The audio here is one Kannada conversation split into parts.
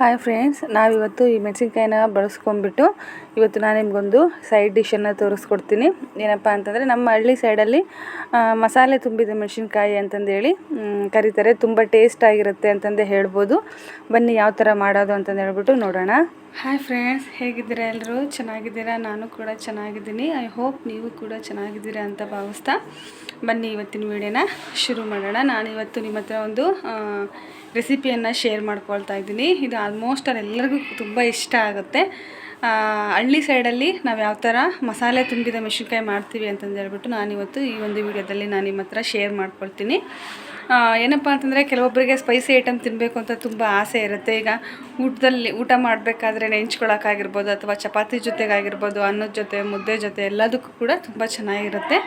ಹಾಯ್ ಫ್ರೆಂಡ್ಸ್ ನಾವಿವತ್ತು ಈ ಮೆಣಸಿನ್ಕಾಯಿನ ಬಳಸ್ಕೊಂಡ್ಬಿಟ್ಟು ಇವತ್ತು ನಾನು ನಿಮಗೊಂದು ಸೈಡ್ ಡಿಶನ್ನು ತೋರಿಸ್ಕೊಡ್ತೀನಿ. ಏನಪ್ಪ ಅಂತಂದರೆ ನಮ್ಮ ಹಳ್ಳಿ ಸೈಡಲ್ಲಿ ಮಸಾಲೆ ತುಂಬಿದ ಮೆಣಸಿನ್ಕಾಯಿ ಅಂತಂದೇಳಿ ಕರೀತಾರೆ. ತುಂಬ ಟೇಸ್ಟ್ ಆಗಿರುತ್ತೆ ಅಂತಂದೇ ಹೇಳ್ಬೋದು. ಬನ್ನಿ ಯಾವ ಥರ ಮಾಡೋದು ಅಂತಂದು ಹೇಳ್ಬಿಟ್ಟು ನೋಡೋಣ. ಹಾಯ್ ಫ್ರೆಂಡ್ಸ್ ಹೇಗಿದ್ದೀರಾ ಎಲ್ಲರೂ? ಚೆನ್ನಾಗಿದ್ದೀರಾ? ನಾನು ಕೂಡ ಚೆನ್ನಾಗಿದ್ದೀನಿ. ಐ ಹೋಪ್ ನೀವು ಕೂಡ ಚೆನ್ನಾಗಿದ್ದೀರಾ ಅಂತ ಭಾವಿಸ್ತಾ ಬನ್ನಿ ಇವತ್ತಿನ ವೀಡಿಯೋನ ಶುರು ಮಾಡೋಣ. ನಾನು ಇವತ್ತು ನಿಮ್ಮ ಹತ್ರ ಒಂದು ರೆಸಿಪಿಯನ್ನು ಶೇರ್ ಮಾಡ್ಕೊಳ್ತಾ ಇದ್ದೀನಿ. ಇದು ಆಲ್ಮೋಸ್ಟ್ ಎಲ್ಲರಿಗೂ ತುಂಬ ಇಷ್ಟ ಆಗುತ್ತೆ. ಹಳ್ಳಿ ಸೈಡಲ್ಲಿ ನಾವು ಯಾವ ಥರ ಮಸಾಲೆ ತುಂಬಿದ ಮೆಣಸಿನ್ಕಾಯಿ ಮಾಡ್ತೀವಿ ಅಂತಂದು ಹೇಳ್ಬಿಟ್ಟು ನಾನಿವತ್ತು ಈ ಒಂದು ವಿಡಿಯೋದಲ್ಲಿ ನಾನು ನಿಮ್ಮ ಹತ್ರ ಶೇರ್ ಮಾಡ್ಕೊಳ್ತೀನಿ. ಏನಪ್ಪ ಅಂತಂದರೆ ಕೆಲವೊಬ್ಬರಿಗೆ ಸ್ಪೈಸಿ ಐಟಮ್ ತಿನ್ನಬೇಕು ಅಂತ ತುಂಬ ಆಸೆ ಇರುತ್ತೆ. ಈಗ ಊಟದಲ್ಲಿ, ಊಟ ಮಾಡಬೇಕಾದ್ರೆ ನೆಂಚ್ಕೊಳ್ಳೋಕ್ಕಾಗಿರ್ಬೋದು ಅಥವಾ ಚಪಾತಿ ಜೊತೆಗಾಗಿರ್ಬೋದು, ಅನ್ನದ ಜೊತೆ, ಮುದ್ದೆ ಜೊತೆ ಎಲ್ಲದಕ್ಕೂ ಕೂಡ ತುಂಬ ಚೆನ್ನಾಗಿರುತ್ತೆ.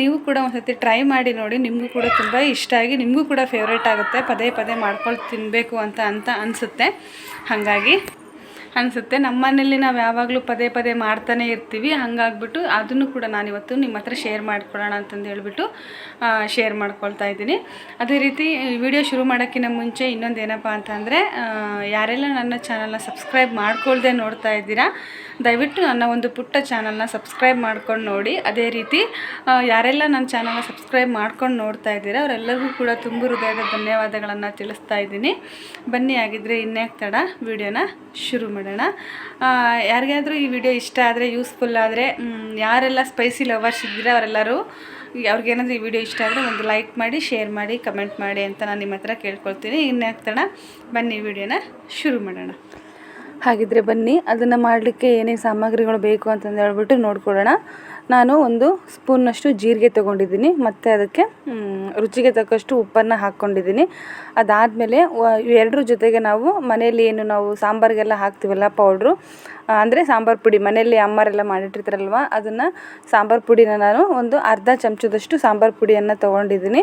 ನೀವು ಕೂಡ ಒಂದ್ಸತಿ ಟ್ರೈ ಮಾಡಿ ನೋಡಿ, ನಿಮಗೂ ಕೂಡ ತುಂಬ ಇಷ್ಟ ಆಗಿ, ನಿಮಗೂ ಕೂಡ ಫೇವ್ರೇಟ್ ಆಗುತ್ತೆ. ಪದೇ ಪದೇ ಮಾಡ್ಕೊಂಡು ತಿನ್ನಬೇಕು ಅಂತ ಅಂತ ಅನಿಸುತ್ತೆ. ಹಾಗಾಗಿ ಅನಿಸುತ್ತೆ. ನಮ್ಮ ಮನೇಲಿ ನಾವು ಯಾವಾಗಲೂ ಪದೇ ಪದೇ ಮಾಡ್ತಾನೆ ಇರ್ತೀವಿ. ಹಾಗಾಗ್ಬಿಟ್ಟು ಅದನ್ನು ಕೂಡ ನಾನಿವತ್ತು ನಿಮ್ಮ ಹತ್ರ ಶೇರ್ ಮಾಡ್ಕೊಳ್ಳೋಣ ಅಂತಂದು ಹೇಳ್ಬಿಟ್ಟು ಶೇರ್ ಮಾಡ್ಕೊಳ್ತಾ ಇದ್ದೀನಿ. ಅದೇ ರೀತಿ ವಿಡಿಯೋ ಶುರು ಮಾಡೋಕ್ಕಿಂತ ಮುಂಚೆ ಇನ್ನೊಂದು ಏನಪ್ಪ ಅಂತಂದರೆ ಯಾರೆಲ್ಲ ನನ್ನ ಚಾನಲ್ನ ಸಬ್ಸ್ಕ್ರೈಬ್ ಮಾಡ್ಕೊಳ್ದೆ ನೋಡ್ತಾ ಇದ್ದೀರಾ, ದಯವಿಟ್ಟು ನನ್ನ ಒಂದು ಪುಟ್ಟ ಚಾನಲ್ನ ಸಬ್ಸ್ಕ್ರೈಬ್ ಮಾಡ್ಕೊಂಡು ನೋಡಿ. ಅದೇ ರೀತಿ ಯಾರೆಲ್ಲ ನನ್ನ ಚಾನಲ್ನ ಸಬ್ಸ್ಕ್ರೈಬ್ ಮಾಡ್ಕೊಂಡು ನೋಡ್ತಾ ಇದ್ದೀರಾ, ಅವರೆಲ್ಲರಿಗೂ ಕೂಡ ತುಂಬ ಹೃದಯದ ಧನ್ಯವಾದಗಳನ್ನು ತಿಳಿಸ್ತಾ ಇದ್ದೀನಿ. ಬನ್ನಿ ಆಗಿದ್ದರೆ ಇನ್ಯಾಕೆ ತಡ ವಿಡಿಯೋನ ಶುರು ಮಾಡೋಣ. ಯಾರಿಗಾದರೂ ಈ ವಿಡಿಯೋ ಇಷ್ಟ ಆದರೆ ಯೂಸ್ಫುಲ್ ಆದರೆ ಯಾರೆಲ್ಲ ಸ್ಪೈಸಿ ಲವರ್ಸ್ ಇದ್ದೀರಾ ಅವರೆಲ್ಲರೂ ಅವ್ರಿಗೇನಾದರೂ ಈ ವಿಡಿಯೋ ಇಷ್ಟ ಆದರೆ ಒಂದು ಲೈಕ್ ಮಾಡಿ ಶೇರ್ ಮಾಡಿ ಕಮೆಂಟ್ ಮಾಡಿ ಅಂತ ನಾನು ನಿಮ್ಮ ಹತ್ರ ಕೇಳ್ಕೊಳ್ತೀನಿ. ಇನ್ನಾಗ್ತಾಣ ಬನ್ನಿ ವಿಡಿಯೋನ ಶುರು ಮಾಡೋಣ. ಹಾಗಿದ್ರೆ ಬನ್ನಿ, ಅದನ್ನು ಮಾಡಲಿಕ್ಕೆ ಏನೇನು ಸಾಮಗ್ರಿಗಳು ಬೇಕು ಅಂತಂದು ಹೇಳ್ಬಿಟ್ಟು ನೋಡ್ಕೊಳ್ಳೋಣ. ನಾನು ಒಂದು ಸ್ಪೂನ್ನಷ್ಟು ಜೀರಿಗೆ ತೊಗೊಂಡಿದ್ದೀನಿ, ಮತ್ತು ಅದಕ್ಕೆ ರುಚಿಗೆ ತಕ್ಕಷ್ಟು ಉಪ್ಪನ್ನು ಹಾಕ್ಕೊಂಡಿದ್ದೀನಿ. ಅದಾದಮೇಲೆ ಎರಡರ ಜೊತೆಗೆ ನಾವು ಮನೆಯಲ್ಲಿ ಏನು ನಾವು ಸಾಂಬಾರಿಗೆಲ್ಲ ಹಾಕ್ತೀವಲ್ಲ ಪೌಡ್ರು ಅಂದರೆ ಸಾಂಬಾರು ಪುಡಿ, ಮನೆಯಲ್ಲಿ ಅಮ್ಮರೆಲ್ಲ ಮಾಡಿಟ್ಟಿರ್ತಾರಲ್ವ, ಅದನ್ನು ಸಾಂಬಾರು ಪುಡಿನ ನಾನು ಒಂದು ಅರ್ಧ ಚಮಚದಷ್ಟು ಸಾಂಬಾರು ಪುಡಿಯನ್ನು ತೊಗೊಂಡಿದ್ದೀನಿ.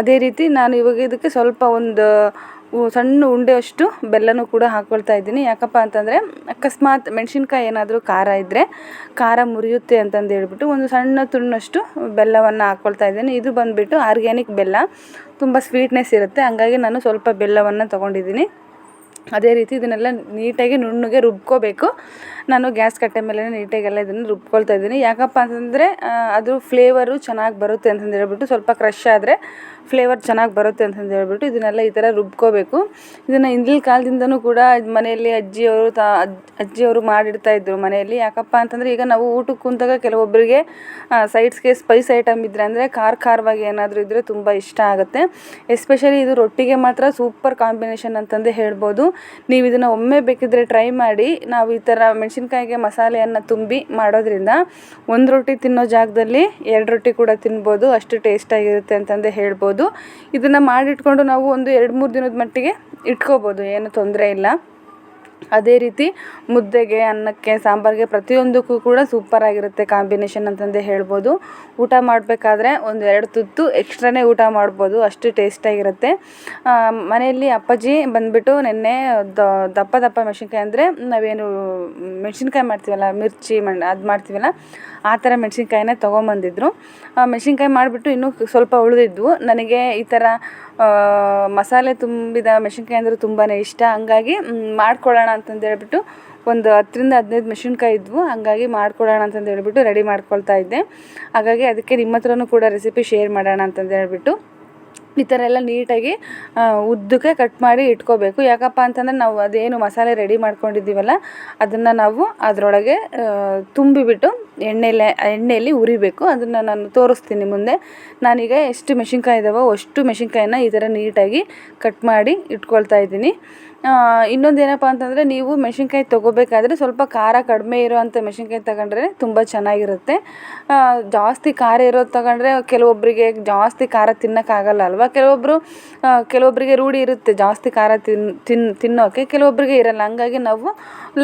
ಅದೇ ರೀತಿ ನಾನು ಇವಾಗ ಇದಕ್ಕೆ ಸ್ವಲ್ಪ ಒಂದು ಸಣ್ಣ ಉಂಡೆಯಷ್ಟು ಬೆಲ್ಲನೂ ಕೂಡ ಹಾಕ್ಕೊಳ್ತಾ ಇದ್ದೀನಿ. ಯಾಕಪ್ಪ ಅಂತಂದರೆ, ಅಕಸ್ಮಾತ್ ಮೆಣಸಿನ್ಕಾಯಿ ಏನಾದರೂ ಖಾರ ಇದ್ದರೆ ಖಾರ ಮುರಿಯುತ್ತೆ ಅಂತಂದು ಹೇಳ್ಬಿಟ್ಟು ಒಂದು ಸಣ್ಣ ತುಣ್ಣಷ್ಟು ಬೆಲ್ಲವನ್ನು ಹಾಕ್ಕೊಳ್ತಾ ಇದ್ದೀನಿ. ಇದು ಬಂದುಬಿಟ್ಟು ಆರ್ಗ್ಯಾನಿಕ್ ಬೆಲ್ಲ. ತುಂಬ ಸ್ವೀಟ್ನೆಸ್ ಇರುತ್ತೆ. ಹಂಗಾಗಿ ನಾನು ಸ್ವಲ್ಪ ಬೆಲ್ಲವನ್ನು ತೊಗೊಂಡಿದ್ದೀನಿ. ಅದೇ ರೀತಿ ಇದನ್ನೆಲ್ಲ ನೀಟಾಗಿ ನುಣ್ಣಗೆ ರುಬ್ಕೋಬೇಕು. ನಾನು ಗ್ಯಾಸ್ ಕಟ್ಟೆ ಮೇಲೆ ನೀಟಾಗೆಲ್ಲ ಇದನ್ನು ರುಬ್ಕೊಳ್ತಾ ಇದ್ದೀನಿ. ಯಾಕಪ್ಪ ಅಂತಂದರೆ ಅದು ಫ್ಲೇವರು ಚೆನ್ನಾಗಿ ಬರುತ್ತೆ ಅಂತಂದು ಹೇಳ್ಬಿಟ್ಟು ಸ್ವಲ್ಪ ಕ್ರಷ್ ಆದರೆ ಫ್ಲೇವರ್ ಚೆನ್ನಾಗಿ ಬರುತ್ತೆ ಅಂತಂದು ಹೇಳ್ಬಿಟ್ಟು ಇದನ್ನೆಲ್ಲ ಈ ಥರ ರುಬ್ಕೋಬೇಕು. ಇದನ್ನು ಹಿಂದಿನ ಕಾಲದಿಂದನೂ ಕೂಡ ಮನೆಯಲ್ಲಿ ಅಜ್ಜಿಯವರು ತಾ ಅಜ್- ಅಜ್ಜಿಯವರು ಮಾಡಿಡ್ತಾ ಇದ್ದರು ಮನೆಯಲ್ಲಿ. ಯಾಕಪ್ಪ ಅಂತಂದರೆ, ಈಗ ನಾವು ಊಟಕ್ಕೆ ಕುಂತಾಗ ಕೆಲವೊಬ್ಬರಿಗೆ ಸೈಡ್ಸ್ಗೆ ಸ್ಪೈಸ್ ಐಟಮ್ ಇದ್ದರೆ ಅಂದರೆ ಖಾರ ಖಾರವಾಗಿ ಏನಾದರೂ ಇದ್ದರೆ ತುಂಬ ಇಷ್ಟ ಆಗುತ್ತೆ. ಎಸ್ಪೆಷಲಿ ಇದು ರೊಟ್ಟಿಗೆ ಮಾತ್ರ ಸೂಪರ್ ಕಾಂಬಿನೇಷನ್ ಅಂತಂದೇ ಹೇಳ್ಬೋದು. ನೀವು ಇದನ್ನು ಒಮ್ಮೆ ಬೇಕಿದ್ರೆ ಟ್ರೈ ಮಾಡಿ, ನಾವು ಈ ಥರ ಮೆಣಸಿನ್ಕಾಯಿಗೆ ಮಸಾಲೆಯನ್ನು ತುಂಬಿ ಮಾಡೋದ್ರಿಂದ ಒಂದು ರೊಟ್ಟಿ ತಿನ್ನೋ ಜಾಗದಲ್ಲಿ ಎರಡು ರೊಟ್ಟಿ ಕೂಡ ತಿನ್ಬೋದು, ಅಷ್ಟು ಟೇಸ್ಟಾಗಿರುತ್ತೆ ಅಂತಂದೇ ಹೇಳ್ಬೋದು. ಇದನ್ನು ಮಾಡಿಟ್ಕೊಂಡು ನಾವು ಒಂದು ಎರಡು ಮೂರು ದಿನದ ಮಟ್ಟಿಗೆ ಇಟ್ಕೋಬೋದು, ಏನು ತೊಂದರೆ ಇಲ್ಲ. ಅದೇ ರೀತಿ ಮುದ್ದೆಗೆ, ಅನ್ನಕ್ಕೆ, ಸಾಂಬಾರಿಗೆ ಪ್ರತಿಯೊಂದಕ್ಕೂ ಕೂಡ ಸೂಪರ್ ಆಗಿರುತ್ತೆ ಕಾಂಬಿನೇಷನ್ ಅಂತಂದೇ ಹೇಳ್ಬೋದು. ಊಟ ಮಾಡಬೇಕಾದ್ರೆ ಒಂದು ಎರಡು ತುತ್ತು ಎಕ್ಸ್ಟ್ರಾನೇ ಊಟ ಮಾಡ್ಬೋದು, ಅಷ್ಟು ಟೇಸ್ಟಾಗಿರುತ್ತೆ ಮನೆಯಲ್ಲಿ ಅಪ್ಪಾಜಿ ಬಂದುಬಿಟ್ಟು ನಿನ್ನೆ ದಪ್ಪ ದಪ್ಪ ಮೆಣಸಿನ್ಕಾಯಿ ಅಂದರೆ ನಾವೇನು ಮೆಣಸಿನ್ಕಾಯಿ ಮಾಡ್ತೀವಲ್ಲ, ಮಿರ್ಚಿ ಮಣ್ ಅದು ಮಾಡ್ತೀವಲ್ಲ, ಆ ಥರ ಮೆಣಸಿನ್ಕಾಯಿನ ತೊಗೊಂಬಂದಿದ್ರು. ಮೆಣಸಿನ್ಕಾಯಿ ಮಾಡಿಬಿಟ್ಟು ಇನ್ನೂ ಸ್ವಲ್ಪ ಉಳಿದಿದ್ವು. ನನಗೆ ಈ ಥರ ಮಸಾಲೆ ತುಂಬಿದ ಮೆಣಸಿನ್ಕಾಯಿ ಅಂದರೆ ತುಂಬಾ ಇಷ್ಟ. ಹಂಗಾಗಿ ಮಾಡ್ಕೊಳ್ಳೋಣ ಅಂತಂದು ಹೇಳ್ಬಿಟ್ಟು ಒಂದು ಹತ್ತರಿಂದ ಹದಿನೈದು ಮೆಣಸಿನ್ಕಾಯಿ ಇದ್ವು. ಹಂಗಾಗಿ ಮಾಡ್ಕೊಳ್ಳೋಣ ಅಂತಂದು ಹೇಳ್ಬಿಟ್ಟು ರೆಡಿ ಮಾಡ್ಕೊಳ್ತಾ ಇದ್ದೆ. ಹಾಗಾಗಿ ಅದಕ್ಕೆ ನಿಮ್ಮ ಹತ್ರನೂ ಕೂಡ ರೆಸಿಪಿ ಶೇರ್ ಮಾಡೋಣ ಅಂತಂದು ಹೇಳ್ಬಿಟ್ಟು. ಈ ಥರ ಎಲ್ಲ ನೀಟಾಗಿ ಉದ್ದಕ್ಕೆ ಕಟ್ ಮಾಡಿ ಇಟ್ಕೋಬೇಕು. ಯಾಕಪ್ಪ ಅಂತಂದರೆ ನಾವು ಅದೇನು ಮಸಾಲೆ ರೆಡಿ ಮಾಡ್ಕೊಂಡಿದ್ದೀವಲ್ಲ, ಅದನ್ನು ನಾವು ಅದರೊಳಗೆ ತುಂಬಿಬಿಟ್ಟು ಎಣ್ಣೆಲೆ ಎಣ್ಣೆಯಲ್ಲಿ ಉರಿಬೇಕು ಅದನ್ನು ನಾನು ತೋರಿಸ್ತೀನಿ ಮುಂದೆ. ನಾನೀಗ ಎಷ್ಟು ಮೆಣಸಿನ್ಕಾಯಿ ಇದ್ದಾವೋ ಅಷ್ಟು ಮೆಣಸಿನ್ಕಾಯಿನ ಈ ಥರ ನೀಟಾಗಿ ಕಟ್ ಮಾಡಿ ಇಟ್ಕೊಳ್ತಾ ಇದ್ದೀನಿ. ಇನ್ನೊಂದು ಏನಪ್ಪ ಅಂತಂದರೆ ನೀವು ಮೆಣಸಿನ್ಕಾಯಿ ತೊಗೋಬೇಕಾದ್ರೆ ಸ್ವಲ್ಪ ಖಾರ ಕಡಿಮೆ ಇರೋವಂಥ ಮೆಣಸಿನ್ಕಾಯಿ ತಗೊಂಡ್ರೆ ತುಂಬ ಚೆನ್ನಾಗಿರುತ್ತೆ. ಜಾಸ್ತಿ ಖಾರ ಇರೋದು ತಗೊಂಡ್ರೆ ಕೆಲವೊಬ್ಬರಿಗೆ ಜಾಸ್ತಿ ಖಾರ ತಿನ್ನೋಕ್ಕಾಗಲ್ಲ ಅಲ್ವಾ? ಕೆಲವೊಬ್ಬರು ಕೆಲವೊಬ್ಬರಿಗೆ ರೂಢಿ ಇರುತ್ತೆ ಜಾಸ್ತಿ ಖಾರ ತಿನ್ ತಿನ್ ತಿನ್ನೋಕ್ಕೆ ಕೆಲವೊಬ್ಬರಿಗೆ ಇರಲ್ಲ. ಹಂಗಾಗಿ ನಾವು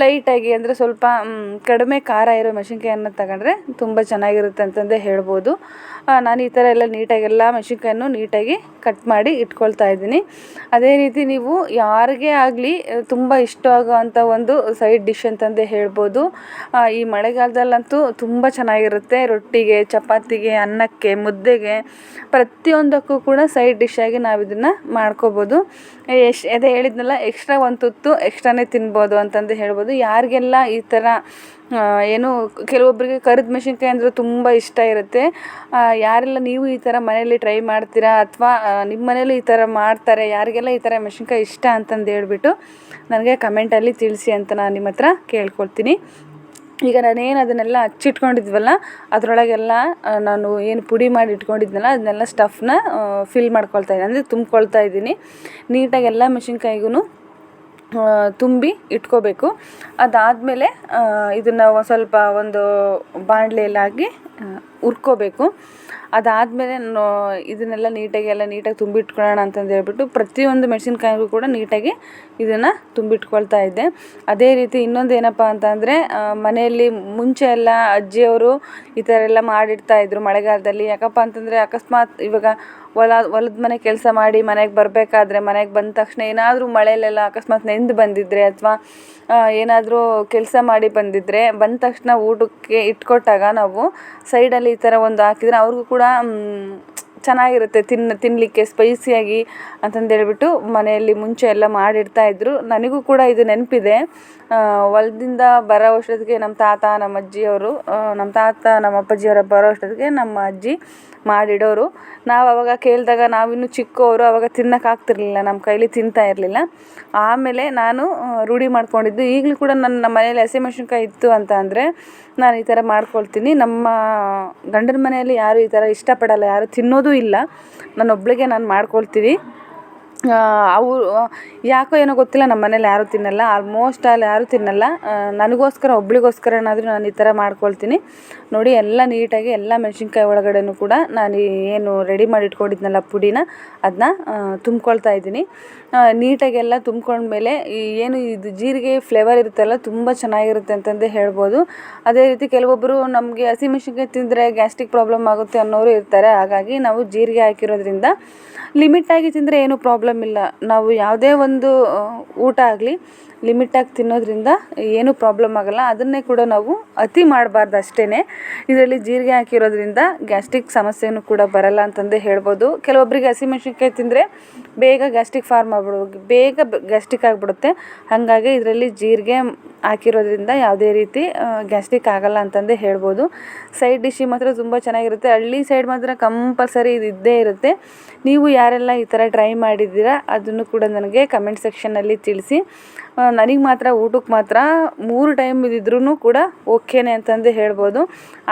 ಲೈಟಾಗಿ ಅಂದರೆ ಸ್ವಲ್ಪ ಕಡಿಮೆ ಖಾರ ಇರೋ ಮೆಣಸಿನ್ಕಾಯನ್ನು ತಗೊಂಡ್ರೆ ತುಂಬ ಚೆನ್ನಾಗಿರುತ್ತೆ ಅಂತಂದೇ ಹೇಳ್ಬೋದು. ನಾನು ಈ ಥರ ಎಲ್ಲ ನೀಟಾಗಿ ಎಲ್ಲ ಮೆಣಸಿನ್ಕಾಯನ್ನು ನೀಟಾಗಿ ಕಟ್ ಮಾಡಿ ಇಟ್ಕೊಳ್ತಾ ಇದ್ದೀನಿ. ಅದೇ ರೀತಿ ನೀವು ಯಾರಿಗೇ ಆಗಲಿ ತುಂಬ ಇಷ್ಟ ಆಗೋವಂಥ ಒಂದು ಸೈಡ್ ಡಿಶ್ ಅಂತಂದೇ ಹೇಳ್ಬೋದು. ಈ ಮಳೆಗಾಲದಲ್ಲಂತೂ ತುಂಬ ಚೆನ್ನಾಗಿರುತ್ತೆ. ರೊಟ್ಟಿಗೆ, ಚಪಾತಿಗೆ, ಅನ್ನಕ್ಕೆ, ಮುದ್ದೆಗೆ, ಪ್ರತಿಯೊಂದಕ್ಕೂ ಕೂಡ ಸೈಡ್ ಡಿಶ್ಶಾಗಿ ನಾವು ಇದನ್ನು ಮಾಡ್ಕೋಬೋದು. ಎಷ್ಟು, ಅದೇ ಹೇಳಿದ್ನಲ್ಲ, ಎಕ್ಸ್ಟ್ರಾ ಒಂದು ತುತ್ತು ಎಕ್ಸ್ಟ್ರಾನೇ ತಿನ್ಬೋದು ಅಂತಂದು ಹೇಳ್ಬೋದು. ಯಾರಿಗೆಲ್ಲ ಈ ಥರ ಏನು ಕೆಲವೊಬ್ಬರಿಗೆ ಕರಿದ ಮೆಣಸಿನ್ಕಾಯಿ ಅಂದರೆ ತುಂಬ ಇಷ್ಟ ಇರುತ್ತೆ. ಯಾರೆಲ್ಲ ನೀವು ಈ ಥರ ಮನೆಯಲ್ಲಿ ಟ್ರೈ ಮಾಡ್ತೀರಾ ಅಥವಾ ನಿಮ್ಮ ಮನೇಲಿ ಈ ಥರ ಮಾಡ್ತಾರೆ, ಯಾರಿಗೆಲ್ಲ ಈ ಥರ ಮೆಣಸಿನ್ಕಾಯಿ ಇಷ್ಟ ಅಂತಂದು ಹೇಳ್ಬಿಟ್ಟು ನನಗೆ ಕಮೆಂಟಲ್ಲಿ ತಿಳಿಸಿ ಅಂತ ನಾನು ನಿಮ್ಮ ಹತ್ರ ಕೇಳ್ಕೊಳ್ತೀನಿ. ಈಗ ನಾನೇನು ಅದನ್ನೆಲ್ಲ ಹಚ್ಚಿಟ್ಕೊಂಡಿದ್ವಲ್ಲ, ಅದರೊಳಗೆಲ್ಲ ನಾನು ಏನು ಪುಡಿ ಮಾಡಿ ಇಟ್ಕೊಂಡಿದ್ನಲ್ಲ, ಅದನ್ನೆಲ್ಲ ಸ್ಟಫ್ನ ಫಿಲ್ ಮಾಡ್ಕೊಳ್ತಾ ಇದ್ದೀನಿ. ಅಂದರೆ ತುಂಬ್ಕೊಳ್ತಾ ಇದ್ದೀನಿ. ನೀಟಾಗಿ ಎಲ್ಲ ಮೆಣಸಿನ್ಕಾಯಿಗೂ ತುಂಬಿ ಇಟ್ಕೋಬೇಕು. ಅದಾದಮೇಲೆ ಇದನ್ನು ಒಂದು ಸ್ವಲ್ಪ ಒಂದು ಬಾಣಲೆಯಲ್ಲಿ ಹಾಕಿ ಹುರ್ಕೋಬೇಕು. ಅದಾದಮೇಲೆ ಇದನ್ನೆಲ್ಲ ನೀಟಾಗಿ, ಎಲ್ಲ ನೀಟಾಗಿ ತುಂಬಿಟ್ಕೊಳ್ಳೋಣ ಅಂತಂದು ಹೇಳ್ಬಿಟ್ಟು ಪ್ರತಿಯೊಂದು ಮೆಣಸಿನ್ಕಾಯಿಗೂ ಕೂಡ ನೀಟಾಗಿ ಇದನ್ನು ತುಂಬಿಟ್ಕೊಳ್ತಾ ಇದ್ದೆ. ಅದೇ ರೀತಿ ಇನ್ನೊಂದು ಏನಪ್ಪ ಅಂತಂದರೆ ಮನೆಯಲ್ಲಿ ಮುಂಚೆ ಎಲ್ಲ ಅಜ್ಜಿಯವರು ಈ ಥರ ಎಲ್ಲ ಮಾಡಿಡ್ತಾ ಇದ್ರು ಮಳೆಗಾಲದಲ್ಲಿ. ಯಾಕಪ್ಪ ಅಂತಂದರೆ ಅಕಸ್ಮಾತ್ ಇವಾಗ ಹೊಲ, ಹೊಲದ ಮನೆ ಕೆಲಸ ಮಾಡಿ ಮನೆಗೆ ಬರಬೇಕಾದ್ರೆ ಮನೆಗೆ ಬಂದ ತಕ್ಷಣ ಏನಾದರೂ ಮಳೆಯಲ್ಲೆಲ್ಲ ಅಕಸ್ಮಾತ್ ನೆಂದು ಬಂದಿದ್ದರೆ ಅಥವಾ ಏನಾದರೂ ಕೆಲಸ ಮಾಡಿ ಬಂದಿದ್ದರೆ ಬಂದ ತಕ್ಷಣ ಊಟಕ್ಕೆ ಇಟ್ಕೊಟ್ಟಾಗ ನಾವು ಸೈಡಲ್ಲಿ ಈ ಥರ ಒಂದು ಹಾಕಿದರೆ ಅವ್ರಿಗೂ ಕೂಡ ಚೆನ್ನಾಗಿರುತ್ತೆ, ತಿನ್ನ ತಿನ್ನಲಿಕ್ಕೆ ಸ್ಪೈಸಿಯಾಗಿ ಅಂತಂದೇಳ್ಬಿಟ್ಟು ಮನೆಯಲ್ಲಿ ಮುಂಚೆ ಎಲ್ಲ ಮಾಡಿಡ್ತಾಯಿದ್ರು ನನಗೂ ಕೂಡ ಇದು ನೆನಪಿದೆ. ಹೊಲದಿಂದ ಬರೋ ಅಷ್ಟೊತ್ತಿಗೆ ನಮ್ಮ ತಾತ ನಮ್ಮ ಅಜ್ಜಿಯವರು ನಮ್ಮ ತಾತ ನಮ್ಮ ಅಪ್ಪಾಜಿಯವರು ಬರೋ ಅಷ್ಟೊತ್ತಿಗೆ ನಮ್ಮ ಅಜ್ಜಿ ಮಾಡಿಡೋರು. ನಾವು ಅವಾಗ ಕೇಳಿದಾಗ ನಾವಿನ್ನು ಚಿಕ್ಕವರು ಅವಾಗ ತಿನ್ನೋಕ್ಕಾಗ್ತಿರ್ಲಿಲ್ಲ ನಮ್ಮ ಕೈಲಿ ತಿಂತಾ ಇರಲಿಲ್ಲ. ಆಮೇಲೆ ನಾನು ರೂಢಿ ಮಾಡ್ಕೊಂಡಿದ್ದು, ಈಗಲೂ ಕೂಡ ನನ್ನ ಮನೇಲಿ ಹಸಿಮೆಣ್ಸಿನ್ಕಾಯಿ ಇತ್ತು ಅಂತ ಅಂದರೆ ನಾನು ಈ ಥರ ಮಾಡ್ಕೊಳ್ತೀನಿ. ನಮ್ಮ ಗಂಡನ ಮನೆಯಲ್ಲಿ ಯಾರು ಈ ಥರ ಇಷ್ಟಪಡಲ್ಲ, ಯಾರು ತಿನ್ನೋದೂ ಇಲ್ಲ. ನಾನು ಒಬ್ಳಿಗೆ ನಾನು ಮಾಡ್ಕೊಳ್ತೀನಿ ಅವರು ಯಾಕೋ ಏನೋ ಗೊತ್ತಿಲ್ಲ, ನಮ್ಮ ಮನೇಲಿ ಯಾರೂ ತಿನ್ನಲ್ಲ ಆಲ್ಮೋಸ್ಟ್ ಆಲ್ ಯಾರೂ ತಿನ್ನಲ್ಲ. ನನಗೋಸ್ಕರ ಒಬ್ಳಿಗೋಸ್ಕರನಾದರೂ ನಾನು ಈ ಥರ ಮಾಡ್ಕೊಳ್ತೀನಿ. ನೋಡಿ, ಎಲ್ಲ ನೀಟಾಗಿ, ಎಲ್ಲ ಮೆಣಸಿನ್ಕಾಯಿ ಒಳಗಡೆನೂ ಕೂಡ ನಾನು ಏನು ರೆಡಿ ಮಾಡಿ ಇಟ್ಕೊಂಡಿದ್ನಲ್ಲ ಪುಡಿನ ಅದನ್ನ ತುಂಬ್ಕೊಳ್ತಾ ಇದ್ದೀನಿ. ನೀಟಾಗಿ ಎಲ್ಲ ತುಂಬ್ಕೊಂಡ್ಮೇಲೆ ಏನು ಇದು ಜೀರಿಗೆ ಫ್ಲೇವರ್ ಇರುತ್ತಲ್ಲ, ತುಂಬ ಚೆನ್ನಾಗಿರುತ್ತೆ ಅಂತಂದೇ ಹೇಳ್ಬೋದು. ಅದೇ ರೀತಿ ಕೆಲವೊಬ್ಬರು ನಮಗೆ ಹಸಿಮೆಣ್ಸಿನ್ಕಾಯಿ ತಿಂದರೆ ಗ್ಯಾಸ್ಟ್ರಿಕ್ ಪ್ರಾಬ್ಲಮ್ ಆಗುತ್ತೆ ಅನ್ನೋರು ಇರ್ತಾರೆ. ಹಾಗಾಗಿ ನಾವು ಜೀರಿಗೆ ಹಾಕಿರೋದ್ರಿಂದ ಲಿಮಿಟಾಗಿ ತಿಂದರೆ ಏನು ಪ್ರಾಬ್ಲಮ್ ಇಲ್ಲ. ನಾವು ಯಾವುದೇ ಒಂದು ಊಟ ಆಗಲಿ ಲಿಮಿಟಾಗಿ ತಿನ್ನೋದ್ರಿಂದ ಏನೂ ಪ್ರಾಬ್ಲಮ್ ಆಗಲ್ಲ. ಅದನ್ನೇ ಕೂಡ ನಾವು ಅತಿ ಮಾಡಬಾರ್ದು ಅಷ್ಟೇ ಇದರಲ್ಲಿ ಜೀರಿಗೆ ಹಾಕಿರೋದ್ರಿಂದ ಗ್ಯಾಸ್ಟ್ರಿಕ್ ಸಮಸ್ಯೆಯೂ ಕೂಡ ಬರಲ್ಲ ಅಂತಂದೇ ಹೇಳ್ಬೋದು. ಕೆಲವೊಬ್ಬರಿಗೆ ಹಸಿಮೆಣ್ಸಿನ್ಕಾಯಿ ತಿಂದರೆ ಬೇಗ ಗ್ಯಾಸ್ಟ್ರಿಕ್ ಫಾರ್ಮ್ ಆಗ್ಬಿಡೋ ಬೇಗ ಗ್ಯಾಸ್ಟ್ರಿಕ್ ಆಗಿಬಿಡುತ್ತೆ. ಹಾಗಾಗಿ ಇದರಲ್ಲಿ ಜೀರಿಗೆ ಹಾಕಿರೋದ್ರಿಂದ ಯಾವುದೇ ರೀತಿ ಗ್ಯಾಸ್ಟ್ರಿಕ್ ಆಗಲ್ಲ ಅಂತಂದೇ ಹೇಳ್ಬೋದು. ಸೈಡ್ ಡಿಶ್ ಮಾತ್ರ ತುಂಬ ಚೆನ್ನಾಗಿರುತ್ತೆ. ಹಳ್ಳಿ ಸೈಡ್ ಮಾತ್ರ ಕಂಪಲ್ಸರಿ ಇದು ಇದ್ದೇ ಇರುತ್ತೆ. ನೀವು ಯಾರೆಲ್ಲ ಈ ಥರ ಟ್ರೈ ಮಾಡಿದ್ದೀರಾ, ಅದನ್ನು ಕೂಡ ನನಗೆ ಕಮೆಂಟ್ ಸೆಕ್ಷನ್ನಲ್ಲಿ ತಿಳಿಸಿ. ನನಗೆ ಮಾತ್ರ ಊಟಕ್ಕೆ ಮಾತ್ರ ಮೂರು ಟೈಮ್ ಇದ್ದಿದ್ರೂ ಕೂಡ ಓಕೆನೆ ಅಂತಂದು ಹೇಳ್ಬೋದು.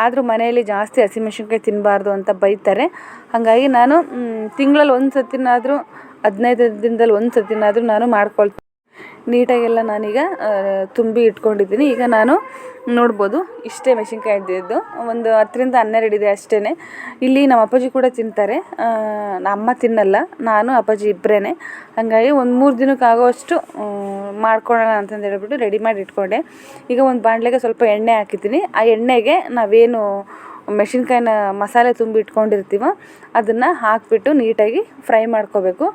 ಆದರೂ ಮನೆಯಲ್ಲಿ ಜಾಸ್ತಿ ಹಸಿಮೆಣ್ಸಿನ್ಕಾಯಿ ತಿನ್ನಬಾರ್ದು ಅಂತ ಬೈತಾರೆ. ಹಾಗಾಗಿ ನಾನು ತಿಂಗಳಲ್ಲಿ ಒಂದು ಸತಿನಾದರೂ ಹದಿನೈದು ದಿನದಲ್ಲಿ ಒಂದು ಸತಿನಾದರೂ ನಾನು ಮಾಡ್ಕೊಳ್ತೀನಿ. ನೀಟಾಗೆಲ್ಲ ನಾನೀಗ ತುಂಬಿ ಇಟ್ಕೊಂಡಿದ್ದೀನಿ. ಈಗ ನಾನು ನೋಡ್ಬೋದು, ಇಷ್ಟೇ ಮೆಣಸಿನ್ಕಾಯಿ ಇದ್ದಿದ್ದು. ಒಂದು ಹತ್ತರಿಂದ ಹನ್ನೆರಡು ಇದೆ ಅಷ್ಟೇ ಇಲ್ಲಿ ನಮ್ಮ ಅಪ್ಪಾಜಿ ಕೂಡ ತಿಂತಾರೆ. ಅಮ್ಮ ತಿನ್ನಲ್ಲ, ನಾನು, ಅಪ್ಪಾಜಿ ಇಬ್ಬರೇ ಹಾಗಾಗಿ ಒಂದು ಮೂರು ದಿನಕ್ಕೆ ಆಗೋವಷ್ಟು ಮಾಡ್ಕೊಳ್ಳೋಣ ಅಂತಂದು ಹೇಳ್ಬಿಟ್ಟು ರೆಡಿ ಮಾಡಿ ಇಟ್ಕೊಂಡೆ. ಈಗ ಒಂದು ಬಾಣಲೆಗೆ ಸ್ವಲ್ಪ ಎಣ್ಣೆ ಹಾಕಿದ್ದೀನಿ. ಆ ಎಣ್ಣೆಗೆ ನಾವೇನು ಮೆಣಸಿನ್ಕಾಯಿನ ಮಸಾಲೆ ತುಂಬಿ ಇಟ್ಕೊಂಡಿರ್ತೀವೋ ಅದನ್ನು ಹಾಕಿಬಿಟ್ಟು ನೀಟಾಗಿ ಫ್ರೈ ಮಾಡ್ಕೋಬೇಕು.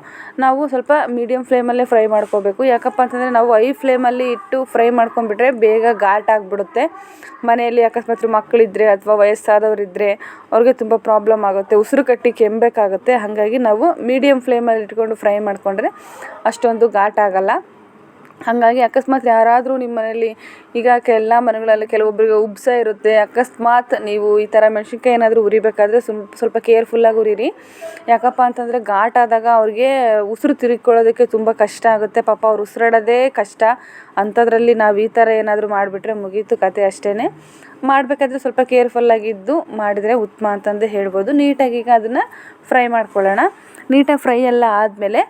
ನಾವು ಸ್ವಲ್ಪ ಮೀಡಿಯಮ್ ಫ್ಲೇಮಲ್ಲೇ ಫ್ರೈ ಮಾಡ್ಕೋಬೇಕು. ಯಾಕಪ್ಪ ಅಂತಂದರೆ ನಾವು ಐ ಫ್ಲೇಮಲ್ಲಿ ಇಟ್ಟು ಫ್ರೈ ಮಾಡ್ಕೊಂಡ್ಬಿಟ್ರೆ ಬೇಗ ಘಾಟ್ ಆಗಿಬಿಡುತ್ತೆ. ಮನೆಯಲ್ಲಿ ಅಕಸ್ಮಾತ್ ಮಕ್ಕಳಿದ್ರೆ ಅಥವಾ ವಯಸ್ಸಾದವರಿದ್ದರೆ ಅವ್ರಿಗೆ ತುಂಬ ಪ್ರಾಬ್ಲಮ್ ಆಗುತ್ತೆ. ಉಸಿರು ಕಟ್ಟಿ ಕೆಮ್ಮಬೇಕಾಗುತ್ತೆ ಹಾಗಾಗಿ ನಾವು ಮೀಡಿಯಮ್ ಫ್ಲೇಮಲ್ಲಿ ಇಟ್ಕೊಂಡು ಫ್ರೈ ಮಾಡಿಕೊಂಡ್ರೆ ಅಷ್ಟೊಂದು ಘಾಟ್ ಆಗಲ್ಲ. ಹಾಗಾಗಿ ಅಕಸ್ಮಾತ್ ಯಾರಾದರೂ ನಿಮ್ಮ ಮನೆಯಲ್ಲಿ ಈಗ ಎಲ್ಲ ಮನೆಗಳಲ್ಲಿ ಕೆಲವೊಬ್ಬರಿಗೆ ಉಬ್ಸ ಇರುತ್ತೆ, ಅಕಸ್ಮಾತ್ ನೀವು ಈ ಥರ ಮೆಣಸಿನ್ಕಾಯಿ ಏನಾದರೂ ಉರಿಬೇಕಾದ್ರೆ ಸುಮ್ ಸ್ವಲ್ಪ ಕೇರ್ಫುಲ್ಲಾಗಿ ಉರಿರಿ. ಯಾಕಪ್ಪ ಅಂತಂದರೆ ಘಾಟಾದಾಗ ಅವ್ರಿಗೆ ಉಸಿರು ತಿರುಗಿಕೊಳ್ಳೋದಕ್ಕೆ ತುಂಬ ಕಷ್ಟ ಆಗುತ್ತೆ. ಪಾಪ ಅವ್ರು ಉಸಿರಾಡೋದೇ ಕಷ್ಟ. ಅಂಥದ್ರಲ್ಲಿ ನಾವು ಈ ಥರ ಏನಾದರೂ ಮಾಡಿಬಿಟ್ರೆ ಮುಗೀತು ಕತೆ ಅಷ್ಟೇ ಮಾಡಬೇಕಾದ್ರೆ ಸ್ವಲ್ಪ ಕೇರ್ಫುಲ್ಲಾಗಿದ್ದು ಮಾಡಿದರೆ ಉತ್ತಮ ಅಂತಂದು ಹೇಳ್ಬೋದು. ನೀಟಾಗಿ ಈಗ ಅದನ್ನು ಫ್ರೈ ಮಾಡ್ಕೊಳ್ಳೋಣ. ನೀಟಾಗಿ ಫ್ರೈ ಎಲ್ಲ ಆದಮೇಲೆ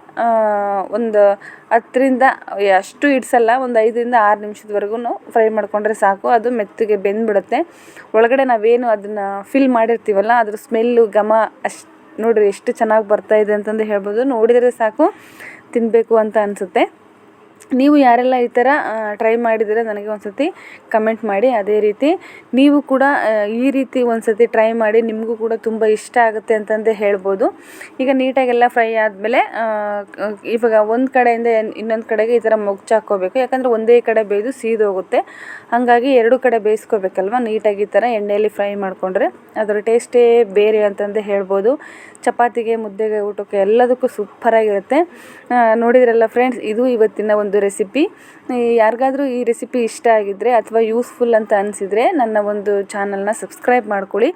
ಒಂದು ಹತ್ತರಿಂದ ಅಷ್ಟು ಇಡ್ಸಲ್ಲ ಒಂದು ಐದರಿಂದ ಆರು ನಿಮಿಷದವರೆಗೂ ಫ್ರೈ ಮಾಡಿಕೊಂಡ್ರೆ ಸಾಕು. ಅದು ಮೆತ್ತಗೆ ಬೆಂದ್ಬಿಡುತ್ತೆ. ಒಳಗಡೆ ನಾವೇನು ಅದನ್ನು ಫಿಲ್ ಮಾಡಿರ್ತೀವಲ್ಲ, ಅದ್ರ ಸ್ಮೆಲ್ಲು ಘಮ ಅಷ್ಟು, ನೋಡಿರಿ ಎಷ್ಟು ಚೆನ್ನಾಗಿ ಬರ್ತಾ ಇದೆ ಅಂತಂದು ಹೇಳ್ಬೋದು. ನೋಡಿದರೆ ಸಾಕು ತಿನ್ನಬೇಕು ಅಂತ ಅನಿಸುತ್ತೆ. ನೀವು ಯಾರೆಲ್ಲ ಈ ಥರ ಟ್ರೈ ಮಾಡಿದ್ದೀರ ನನಗೆ ಒಂದು ಸತಿ ಕಮೆಂಟ್ ಮಾಡಿ. ಅದೇ ರೀತಿ ನೀವು ಕೂಡ ಈ ರೀತಿ ಒಂದು ಸತಿ ಟ್ರೈ ಮಾಡಿ ನಿಮಗೂ ಕೂಡ ತುಂಬ ಇಷ್ಟ ಆಗುತ್ತೆ ಅಂತಂದು ಹೇಳ್ಬೋದು. ಈಗ ನೀಟಾಗೆಲ್ಲ ಫ್ರೈ ಆದಮೇಲೆ ಇವಾಗ ಒಂದು ಕಡೆಯಿಂದ ಇನ್ನೊಂದು ಕಡೆಗೆ ಈ ಥರ ಮೊಗ್ಚು ಹಾಕ್ಕೋಬೇಕು. ಯಾಕಂದರೆ ಒಂದೇ ಕಡೆ ಬೇಯ್ದು ಸೀದೋಗುತ್ತೆ ಹಾಗಾಗಿ ಎರಡು ಕಡೆ ಬೇಯಿಸ್ಕೋಬೇಕಲ್ವ? ನೀಟಾಗಿ ಈ ಥರ ಎಣ್ಣೆಯಲ್ಲಿ ಫ್ರೈ ಮಾಡಿಕೊಂಡ್ರೆ ಅದರ ಟೇಸ್ಟೇ ಬೇರೆ ಅಂತಂದು ಹೇಳ್ಬೋದು. ಚಪಾತಿಗೆ, ಮುದ್ದೆಗೆ, ಊಟಕ್ಕೆ ಎಲ್ಲದಕ್ಕೂ ಸೂಪರಾಗಿರುತ್ತೆ ನೋಡಿದ್ರಲ್ಲ ಫ್ರೆಂಡ್ಸ್ ಇದು ಇವತ್ತಿನ ಒಂದು ರೆಸಿಪಿ ಯಾರಿಗಾದರೂ ಈ ರೆಸಿಪಿ ಇಷ್ಟ ಆಗಿದ್ದರೆ ಅಥವಾ ಯೂಸ್ಫುಲ್ ಅಂತ ಅನಿಸಿದರೆ ನನ್ನ ಒಂದು ಚಾನಲ್ನ ಸಬ್ಸ್ಕ್ರೈಬ್ ಮಾಡ್ಕೊಳ್ಳಿ.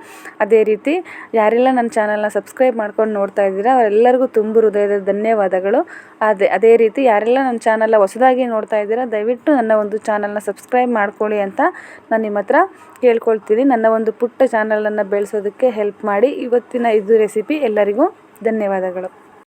ಅದೇ ರೀತಿ ಯಾರೆಲ್ಲ ನನ್ನ ಚಾನಲ್ನ ಸಬ್ಸ್ಕ್ರೈಬ್ ಮಾಡ್ಕೊಂಡು ನೋಡ್ತಾ ಇದ್ದೀರಾ ಅವರೆಲ್ಲರಿಗೂ ತುಂಬ ಹೃದಯದ ಧನ್ಯವಾದಗಳು. ಅದೇ ಅದೇ ರೀತಿ ಯಾರೆಲ್ಲ ನನ್ನ ಚಾನಲ್ನ ಹೊಸದಾಗಿ ನೋಡ್ತಾ ಇದ್ದೀರಾ ದಯವಿಟ್ಟು ನನ್ನ ಒಂದು ಚಾನಲ್ನ ಸಬ್ಸ್ಕ್ರೈಬ್ ಮಾಡ್ಕೊಳ್ಳಿ ಅಂತ ನಾನು ನಿಮ್ಮ ಹತ್ರ ಕೇಳ್ಕೊಳ್ತೀನಿ. ನನ್ನ ಒಂದು ಪುಟ್ಟ ಚಾನಲನ್ನು ಬೆಳೆಸೋದಕ್ಕೆ ಹೆಲ್ಪ್ ಮಾಡಿ ಇವತ್ತಿನ ಇದು ರೆಸಿಪಿ ಎಲ್ಲರಿಗೂ ಧನ್ಯವಾದಗಳು.